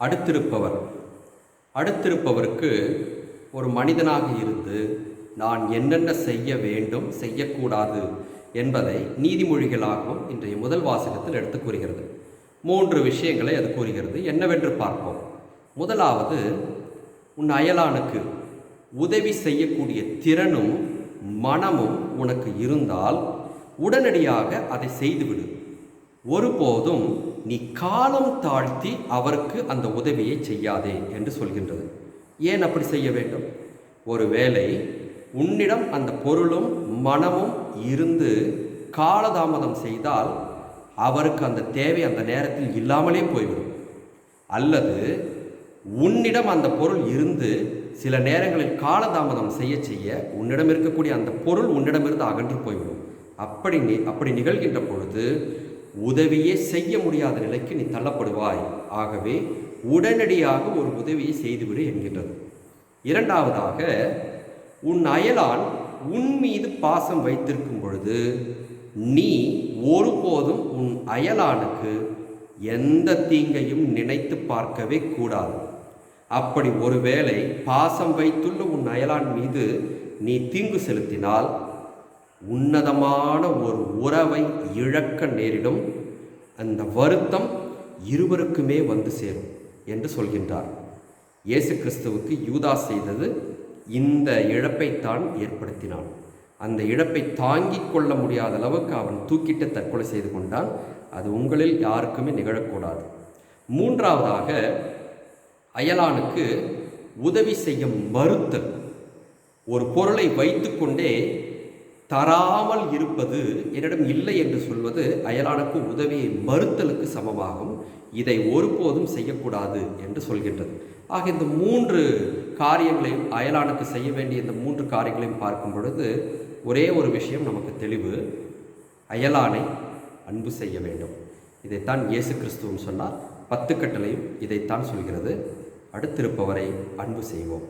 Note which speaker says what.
Speaker 1: அடுத்திருப்பவர். அடுத்திருப்பவருக்கு ஒரு மனிதனாக இருந்து நான் என்னென்ன செய்ய வேண்டும் செய்யக்கூடாது என்பதை நீதிமொழிகளாகவும் இன்றைய முதல் வாசகத்தில் எடுத்து கூறுகிறது. மூன்று விஷயங்களை அது கூறுகிறது. என்னவென்று பார்ப்போம். முதலாவது உன் அயலானுக்கு உதவி செய்யக்கூடிய திறனும் மனமும் உனக்கு இருந்தால் உடனடியாக அதை செய்துவிடு. ஒருபோதும் நீ காலம் தாழ்த்தி அவருக்கு அந்த உதவியை செய்யாதே என்று சொல்கின்றது. ஏன் அப்படி செய்ய வேண்டும்? ஒருவேளை உன்னிடம் அந்த பொருளும் மனமும் இருந்து காலதாமதம் செய்தால் அவருக்கு அந்த தேவை அந்த நேரத்தில் இல்லாமலே போய்விடும். அல்லது உன்னிடம் அந்த பொருள் இருந்து சில நேரங்களில் காலதாமதம் செய்ய செய்ய உன்னிடம் இருக்கக்கூடிய அந்த பொருள் உன்னிடமிருந்து அகன்று போய்விடும். அப்படி நி அப்படி நிகழ்கின்ற பொழுது உதவியே செய்ய முடியாத நிலைக்கு நீ தள்ளப்படுவாய். ஆகவே உடனடியாக ஒரு உதவியை செய்துவிடு என்கின்றது. இரண்டாவதாக உன் அயலான் உன் மீது பாசம் வைத்திருக்கும் பொழுது நீ ஒருபோதும் உன் அயலானுக்கு எந்த தீங்கையும் நினைத்து பார்க்கவே கூடாது. அப்படி ஒருவேளை பாசம் வைத்துள்ள உன் அயலான் மீது நீ தீங்கு செலுத்தினால் உன்னதமான ஒரு உறவை இழக்க நேரிடும். அந்த வருத்தம் இருவருக்குமே வந்து சேரும் என்று சொல்கின்றார். இயேசு கிறிஸ்துவுக்கு யூதா செய்தது இந்த இழப்பைத்தான் ஏற்படுத்தினான். அந்த இழப்பை தாங்கிக் கொள்ள முடியாத அளவுக்கு அவன் தூக்கிட்டு தற்கொலை செய்து கொண்டான். அது உங்களில் யாருக்குமே நிகழக்கூடாது. மூன்றாவதாக அயலானுக்கு உதவி செய்ய மறுத்தல். ஒரு பொருளை வைத்துக்கொண்டே தராமல் இருப்பது என்னிடம் இல்லை என்று சொல்வது அயலானுக்கு உதவியை மறுத்தலுக்கு சமமாகும். இதை ஒருபோதும் செய்யக்கூடாது என்று சொல்கின்றது. ஆக இந்த மூன்று காரியங்களையும் அயலானுக்கு செய்ய வேண்டிய இந்த மூன்று காரியங்களையும் பார்க்கும் பொழுது ஒரே ஒரு விஷயம் நமக்கு தெளிவு. அயலானை அன்பு செய்ய வேண்டும். இதைத்தான் இயேசு கிறிஸ்துவும் சொன்னார். பத்து கட்டளையும் இதைத்தான் சொல்கிறது. அடுத்திருப்பவரை அன்பு செய்வோம்.